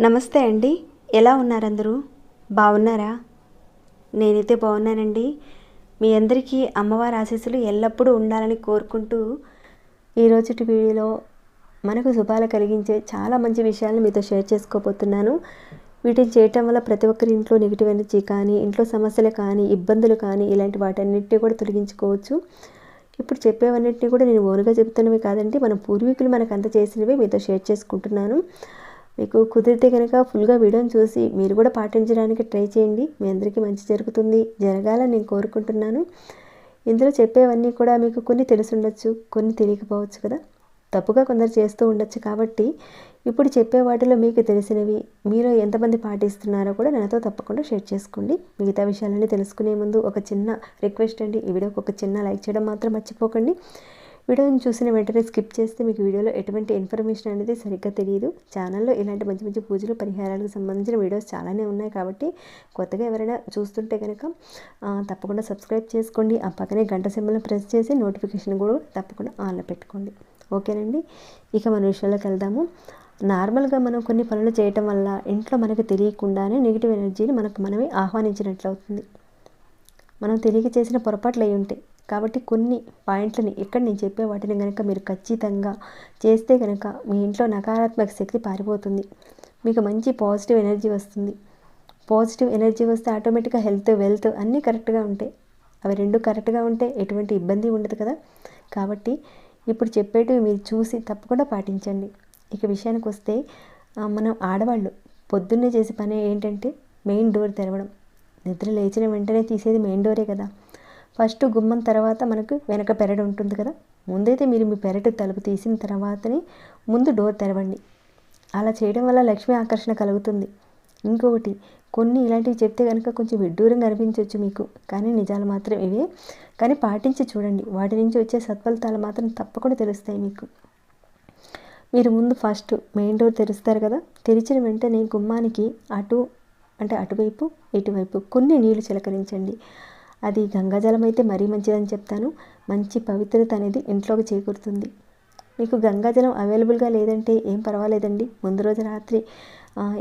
నమస్తే అండి. ఎలా ఉన్నారు అందరూ బాగున్నారా? నేనైతే బాగున్నానండి. మీ అందరికీ అమ్మవారి ఆశీస్సులు ఎల్లప్పుడూ ఉండాలని కోరుకుంటూ ఈరోజుటి వీడియోలో మనకు శుభాలు కలిగించే చాలా మంచి విషయాలను మీతో షేర్ చేసుకోబోతున్నాను. వీటిని చేయటం వల్ల ప్రతి ఒక్కరి ఇంట్లో నెగిటివ్ ఎనర్జీ కానీ ఇంట్లో సమస్యలు కానీ ఇబ్బందులు కానీ ఇలాంటి వాటన్నిటిని కూడా తొలగించుకోవచ్చు. ఇప్పుడు చెప్పేవన్నిటిని కూడా నేను ఓనుగా చెప్తున్నవి కాదండి. మన పూర్వీకులు మనకు అంత చేసినవి మీతో షేర్ చేసుకుంటున్నాను. మీకు కుదిరితే కనుక ఫుల్గా వీడియోని చూసి మీరు కూడా పాటించడానికి ట్రై చేయండి. మీ అందరికీ మంచి జరుగుతుంది. జరగాలని నేను కోరుకుంటున్నాను. ఇందులో చెప్పేవన్నీ కూడా మీకు కొన్ని తెలుసుండొచ్చు కొన్ని తెలియకపోవచ్చు కదా. తప్పుగా కొందరు చేస్తూ ఉండొచ్చు కాబట్టి ఇప్పుడు చెప్పే వాటిలో మీకు తెలిసినవి మీరు ఎంతమంది పాటిస్తున్నారో కూడా నాతో తప్పకుండా షేర్ చేసుకోండి. మిగతా విషయాలన్నీ తెలుసుకునే ముందు ఒక చిన్న రిక్వెస్ట్ అండి. ఈ వీడియోకి ఒక చిన్న లైక్ చేయడం మాత్రం మర్చిపోకండి. వీడియోని చూసిన వెంటనే స్కిప్ చేస్తే మీకు వీడియోలో ఎటువంటి ఇన్ఫర్మేషన్ అనేది సరిగ్గా తెలియదు. ఛానల్లో ఇలాంటి మంచి మంచి పూజలు పరిహారాలకు సంబంధించిన వీడియోస్ చాలానే ఉన్నాయి కాబట్టి కొత్తగా ఎవరైనా చూస్తుంటే కనుక తప్పకుండా సబ్స్క్రైబ్ చేసుకోండి. ఆ పక్కనే గంట సింబల్ని ప్రెస్ చేసి నోటిఫికేషన్ కూడా తప్పకుండా ఆన్లో పెట్టుకోండి. ఓకేనండి. ఇక మన విషయంలోకి వెళ్దాము. నార్మల్గా మనం కొన్ని పనులు చేయటం వల్ల ఇంట్లో మనకు తెలియకుండానే నెగిటివ్ ఎనర్జీని మనకు మనమే ఆహ్వానించినట్లు అవుతుంది మనం తెలియక చేసిన పొరపాట్లు అయి ఉంటాయి కాబట్టి కొన్ని పాయింట్లని ఇక్కడ నేను చెప్పే వాటిని కనుక మీరు ఖచ్చితంగా చేస్తే కనుక మీ ఇంట్లో నకారాత్మక శక్తి పారిపోతుంది. మీకు మంచి పాజిటివ్ ఎనర్జీ వస్తుంది. పాజిటివ్ ఎనర్జీ వస్తే ఆటోమేటిక్గా హెల్త్ వెల్త్ అన్నీ కరెక్ట్గా ఉంటాయి. అవి రెండు కరెక్ట్గా ఉంటే ఎటువంటి ఇబ్బంది ఉండదు కదా. కాబట్టి ఇప్పుడు చెప్పేటివి మీరు చూసి తప్పకుండా పాటించండి. ఇక విషయానికి వస్తే మనం ఆడవాళ్ళు పొద్దున్నే చేసే పని ఏంటంటే మెయిన్ డోర్ తెరవడం. నిద్ర లేచిన వెంటనే తీసేది మెయిన్ డోరే కదా. ఫస్ట్ గుమ్మం తర్వాత మనకు వెనక పెరడు ఉంటుంది కదా. ముందైతే మీరు మీ పెరడు తలుపు తీసిన తర్వాతనే ముందు డోర్ తెరవండి. అలా చేయడం వల్ల లక్ష్మీ ఆకర్షణ కలుగుతుంది. ఇంకొకటి కొన్ని ఇలాంటివి చెప్తే కనుక కొంచెం విడ్డూరంగా అనిపించవచ్చు మీకు. కానీ నిజాలు మాత్రం ఇవే. కానీ పాటించి చూడండి. వాటి నుంచి వచ్చే సత్ఫలితాలు మాత్రం తప్పకుండా తెలుస్తాయి మీకు. మీరు ముందు ఫస్ట్ మెయిన్ డోర్ తెరుస్తారు కదా? తెరిచిన వెంటనే గుమ్మానికి అటు అంటే అటువైపు ఇటువైపు కొన్ని నీళ్ళు చిలకరించండి. అది గంగాజలం అయితే మరీ మంచిదని చెప్తాను. మంచి పవిత్రత అనేది ఇంట్లోకి చేకూరుతుంది. మీకు గంగాజలం అవైలబుల్గా లేదంటే ఏం పర్వాలేదండి. ముందు రోజు రాత్రి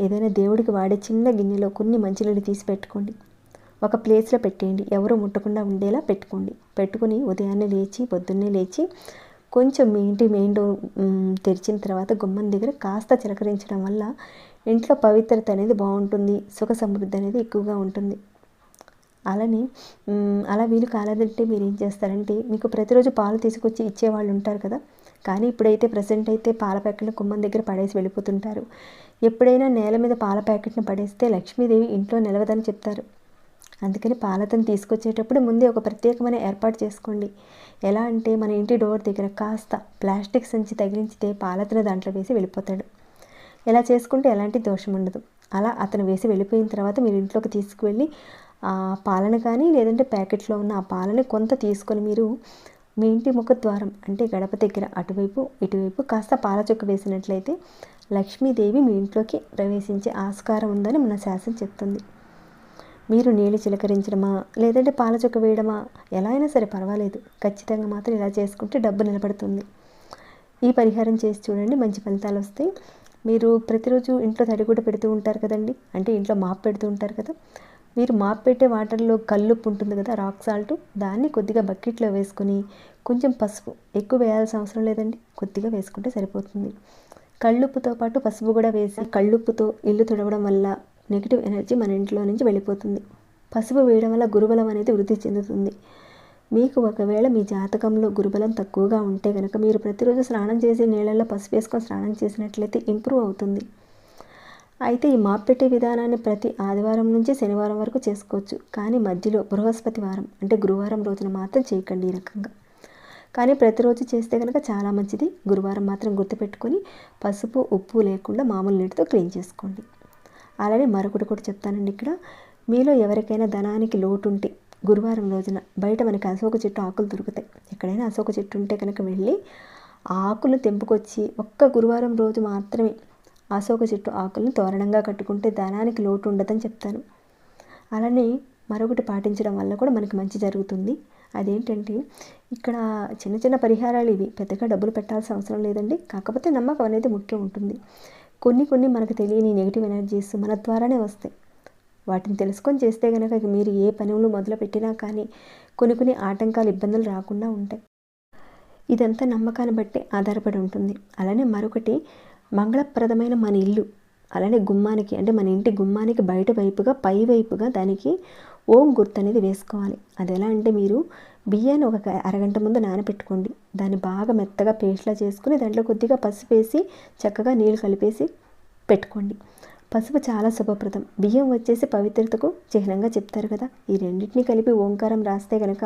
ఏదైనా దేవుడికి వాడే చిన్న గిన్నెలో కొన్ని మంచినీళ్ళు తీసి పెట్టుకోండి. ఒక ప్లేస్లో పెట్టేయండి. ఎవరు ముట్టకుండా ఉండేలా పెట్టుకోండి. పెట్టుకుని ఉదయాన్నే లేచి పొద్దున్నే లేచి కొంచెం మీ ఇంటి మెయిన్ డోర్ తెరిచిన తర్వాత గుమ్మం దగ్గర కాస్త చిలకరించడం వల్ల ఇంట్లో పవిత్రత అనేది బాగుంటుంది. సుఖ సమృద్ధి అనేది ఎక్కువగా ఉంటుంది. అలానే అలా వీలు కాలేదంటే మీరు ఏం చేస్తారంటే మీకు ప్రతిరోజు పాలు తీసుకొచ్చి ఇచ్చేవాళ్ళు ఉంటారు కదా కానీ ఇప్పుడైతే ప్రజెంట్ అయితే పాల ప్యాకెట్ని కుమ్మం దగ్గర పడేసి వెళ్ళిపోతుంటారు. ఎప్పుడైనా నేల మీద పాల ప్యాకెట్ని పడేస్తే లక్ష్మీదేవి ఇంట్లో నిలవదని చెప్తారు. అందుకని పాలతను తీసుకొచ్చేటప్పుడు ముందే ఒక ప్రత్యేకమైన ఏర్పాటు చేసుకోండి. ఎలా అంటే మన ఇంటి డోర్ దగ్గర కాస్త ప్లాస్టిక్ సంచి తగిలించితే పాలతను దాంట్లో వేసి వెళ్ళిపోతాడు. ఇలా చేసుకుంటే ఎలాంటి దోషం ఉండదు. అలా అతను వేసి వెళ్ళిపోయిన తర్వాత మీరు ఇంట్లోకి తీసుకువెళ్ళి ఆ పాలను కానీ లేదంటే ప్యాకెట్లో ఉన్న ఆ పాలని కొంత తీసుకొని మీరు మీ ఇంటి ముఖద్వారం అంటే గడప దగ్గర అటువైపు ఇటువైపు కాస్త పాలచుక్క వేసినట్లయితే లక్ష్మీదేవి మీ ఇంట్లోకి ప్రవేశించే ఆస్కారం ఉందని మన శాసనం చెప్తుంది. మీరు నీళ్ళు చిలకరించడమా లేదంటే పాలచుక్క వేయడమా ఎలా అయినా సరే పర్వాలేదు. ఖచ్చితంగా మాత్రం ఇలా చేసుకుంటే డబ్బు నిలబడుతుంది. ఈ పరిహారం చేసి చూడండి మంచి ఫలితాలు వస్తాయి. మీరు ప్రతిరోజు ఇంట్లో తడిగుడ్డ పెడుతూ ఉంటారు కదండి అంటే ఇంట్లో మాప్ పెడుతూ ఉంటారు కదా మీరు మాపెట్టే వాటర్లో కల్లుప్పు ఉంటుంది కదా రాక్ సాల్ట్ దాన్ని కొద్దిగా బకెట్లో వేసుకొని కొంచెం పసుపు ఎక్కువ వేయాల్సిన అవసరం లేదండి కొద్దిగా వేసుకుంటే సరిపోతుంది. కళ్ళుప్పుతో పాటు పసుపు కూడా వేసి కళ్ళుప్పుతో ఇల్లు తుడవడం వల్ల నెగిటివ్ ఎనర్జీ మన ఇంట్లో నుంచి వెళ్ళిపోతుంది. పసుపు వేయడం వల్ల గురుబలం అనేది వృద్ధి చెందుతుంది. మీకు ఒకవేళ మీ జాతకంలో గురుబలం తక్కువగా ఉంటే కనుక మీరు ప్రతిరోజు స్నానం చేసి నీళ్ళల్లో పసుపు వేసుకొని స్నానం చేసినట్లయితే ఇంప్రూవ్ అవుతుంది. అయితే ఈ మాప్ విధానాన్ని ప్రతి ఆదివారం నుంచి శనివారం వరకు చేసుకోవచ్చు. కానీ మధ్యలో బృహస్పతి వారం అంటే గురువారం రోజున మాత్రం చేయకండి ఈ రకంగా. కానీ ప్రతిరోజు చేస్తే కనుక చాలా మంచిది. గురువారం మాత్రం గుర్తుపెట్టుకొని పసుపు ఉప్పు లేకుండా మామూలు నీటితో క్లీన్ చేసుకోండి. అలానే మరొకటి కూడా చెప్తానండి ఇక్కడ. మీలో ఎవరికైనా ధనానికి లోటు ఉంటే గురువారం రోజున బయట మనకి అశోక చెట్టు ఆకులు దొరుకుతాయి. ఎక్కడైనా అశోక చెట్టు ఉంటే కనుక వెళ్ళి ఆకులు తెంపుకొచ్చి ఒక్క గురువారం రోజు మాత్రమే అశోక చెట్టు ఆకులను తోరణంగా కట్టుకుంటే ధనానికి లోటు ఉండదని చెప్తాను. అలానే మరొకటి పాటించడం వల్ల కూడా మనకి మంచి జరుగుతుంది. అదేంటంటే ఇక్కడ చిన్న చిన్న పరిహారాలు ఇవి. పెద్దగా డబ్బులు పెట్టాల్సిన అవసరం లేదండి. కాకపోతే నమ్మకం అనేది ముఖ్యం ఉంటుంది. కొన్ని కొన్ని మనకు తెలియని నెగిటివ్ ఎనర్జీస్ మన ద్వారానే వస్తాయి. వాటిని తెలుసుకొని చేస్తే కనుక మీరు ఏ పనులు మొదలుపెట్టినా కానీ కొన్ని కొన్ని ఆటంకాలు ఇబ్బందులు రాకుండా ఉంటాయి. ఇదంతా నమ్మకాన్ని బట్టి ఆధారపడి ఉంటుంది. అలానే మరొకటి మంగళప్రదమైన మన ఇల్లు. అలానే గుమ్మానికి అంటే మన ఇంటి గుమ్మానికి బయట వైపుగా పై వైపుగా దానికి ఓం గుర్తు అనేది వేసుకోవాలి. అది ఎలా అంటే మీరు బియ్యాన్ని ఒక అరగంట ముందు నానబెట్టుకోండి. దాన్ని బాగా మెత్తగా పేస్ట్లా చేసుకుని దాంట్లో కొద్దిగా పసుపు వేసి చక్కగా నీళ్ళు కలిపేసి పెట్టుకోండి. పసుపు చాలా శుభప్రదం. బియ్యం వచ్చేసి పవిత్రతకు చిహ్నంగా చెప్తారు కదా. ఈ రెండింటిని కలిపి ఓంకారం రాస్తే కనుక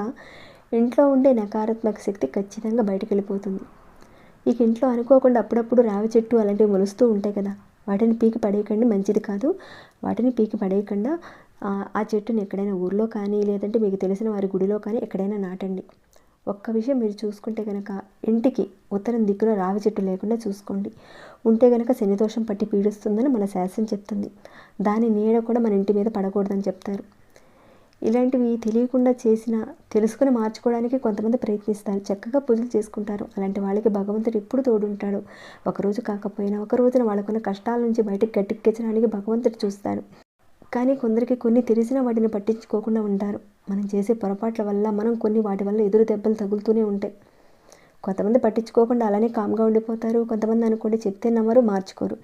ఇంట్లో ఉండే నకారాత్మక శక్తి ఖచ్చితంగా బయటకు వెళ్ళిపోతుంది ఇక ఇంట్లో అనుకోకుండా అప్పుడప్పుడు రావి చెట్టు అలాంటివి మొలుస్తూ ఉంటాయి కదా వాటిని పీకి పడేయకండి మంచిది కాదు. వాటిని పీకి పడేయకుండా ఆ చెట్టుని ఎక్కడైనా ఊర్లో కానీ లేదంటే మీకు తెలిసిన వారి గుడిలో కానీ ఎక్కడైనా నాటండి. ఒక్క విషయం మీరు చూసుకుంటే కనుక ఇంటికి ఉత్తరం దిక్కున రావి చెట్టు లేకుండా చూసుకోండి. ఉంటే కనుక శనిదోషం పట్టి పీడిస్తుందని మన శాస్త్రం చెప్తుంది. దాని నీడ కూడా మన ఇంటి మీద పడకూడదని చెప్తారు. ఇలాంటివి తెలియకుండా చేసిన తెలుసుకుని మార్చుకోవడానికి కొంతమంది ప్రయత్నిస్తారు. చక్కగా పూజలు చేసుకుంటారు. అలాంటి వాళ్ళకి భగవంతుడు ఎప్పుడు తోడుంటాడు. ఒకరోజు కాకపోయినా ఒక రోజున వాళ్ళకున్న కష్టాల నుంచి బయటకు గట్టెక్కించడానికి భగవంతుడు చూస్తాడు. కానీ కొందరికి కొన్ని తెలిసిన వాటిని పట్టించుకోకుండా ఉంటారు. మనం చేసే పొరపాట్ల వల్ల మనం కొన్ని వాటి వల్ల ఎదురు దెబ్బలు తగులుతూనే ఉంటాయి. కొంతమంది పట్టించుకోకుండా అలానే కామ్గా ఉండిపోతారు. కొంతమంది అనుకోండి చెప్తే నమ్మరు మార్చుకోరు.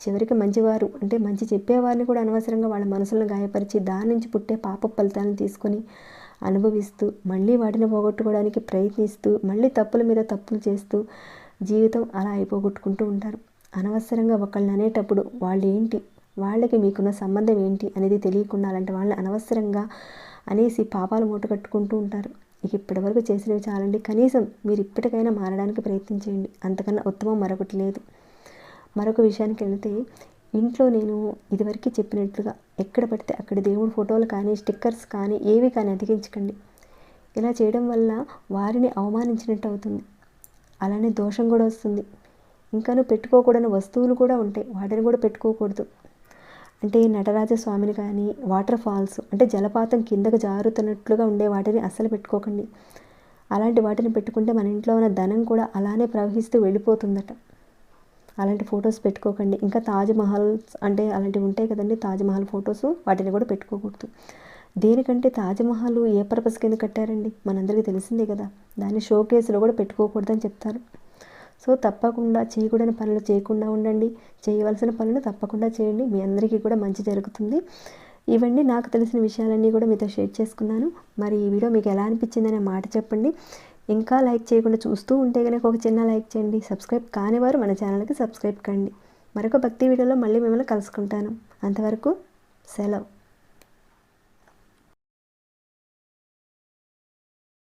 చివరికి మంచివారు అంటే మంచి చెప్పేవారిని కూడా అనవసరంగా వాళ్ళ మనసులను గాయపరిచి దాని నుంచి పుట్టే పాప ఫలితాలను తీసుకొని అనుభవిస్తూ మళ్ళీ వాటిని పోగొట్టుకోవడానికి ప్రయత్నిస్తూ మళ్ళీ తప్పుల మీద తప్పులు చేస్తూ జీవితం అలా అయిపోగొట్టుకుంటూ ఉంటారు. అనవసరంగా ఒకళ్ళని అనేటప్పుడు వాళ్ళు ఏంటి వాళ్ళకి మీకున్న సంబంధం ఏంటి అనేది తెలియకుండా అలాంటి వాళ్ళని అనవసరంగా అనేసి పాపాలు మూట కట్టుకుంటూ ఉంటారు. ఇక ఇప్పటివరకు చేసినవి చాలండి. కనీసం మీరు ఇప్పటికైనా మారడానికి ప్రయత్నించేయండి అంతకన్నా ఉత్తమం మరొకటి లేదు. మరొక విషయానికి వెళితే ఇంట్లో నేను ఇదివరకు చెప్పినట్లుగా ఎక్కడ పడితే అక్కడ దేవుడి ఫోటోలు కానీ స్టిక్కర్స్ కానీ ఏవి కానీ అతికించకండి. ఇలా చేయడం వల్ల వారిని అవమానించినట్టు అవుతుంది. అలానే దోషం కూడా వస్తుంది. ఇంకాను పెట్టుకోకూడని వస్తువులు కూడా ఉంటాయి. వాటిని కూడా పెట్టుకోకూడదు. అంటే నటరాజ స్వామిని కానీ వాటర్ ఫాల్స్ అంటే జలపాతం కిందకు జారుతున్నట్లుగా ఉండే వాటిని అస్సలు పెట్టుకోకండి. అలాంటి వాటిని పెట్టుకుంటే మన ఇంట్లో ఉన్న ధనం కూడా అలానే ప్రవహిస్తూ వెళ్ళిపోతుందట. అలాంటి ఫొటోస్ పెట్టుకోకండి. ఇంకా తాజ్మహల్ అంటే అలాంటివి ఉంటాయి కదండి తాజ్మహల్ ఫొటోస్ వాటిని కూడా పెట్టుకోకూడదు. దేనికంటే తాజ్మహల్ ఏ పర్పస్ కింద కట్టారండి? మనందరికీ తెలిసిందే కదా. దాన్ని షో కేసులో కూడా పెట్టుకోకూడదని చెప్తారు. సో తప్పకుండా చేయకూడని పనులు చేయకుండా ఉండండి. చేయవలసిన పనులు తప్పకుండా చేయండి. మీ అందరికీ కూడా మంచి జరుగుతుంది. ఇవన్నీ నాకు తెలిసిన విషయాలన్నీ కూడా మీతో షేర్ చేసుకున్నాను. మరి ఈ వీడియో మీకు ఎలా అనిపించిందనే మాట చెప్పండి. ఇంకా లైక్ చేయకుండా చూస్తూ ఉంటే కనుక ఒక చిన్న లైక్ చేయండి. సబ్స్క్రైబ్ కానివారు మన ఛానల్కి సబ్స్క్రైబ్ కండి. మరొక భక్తి వీడియోలో మళ్ళీ మిమ్మల్ని కలుసుకుంటాను. అంతవరకు సెలవు.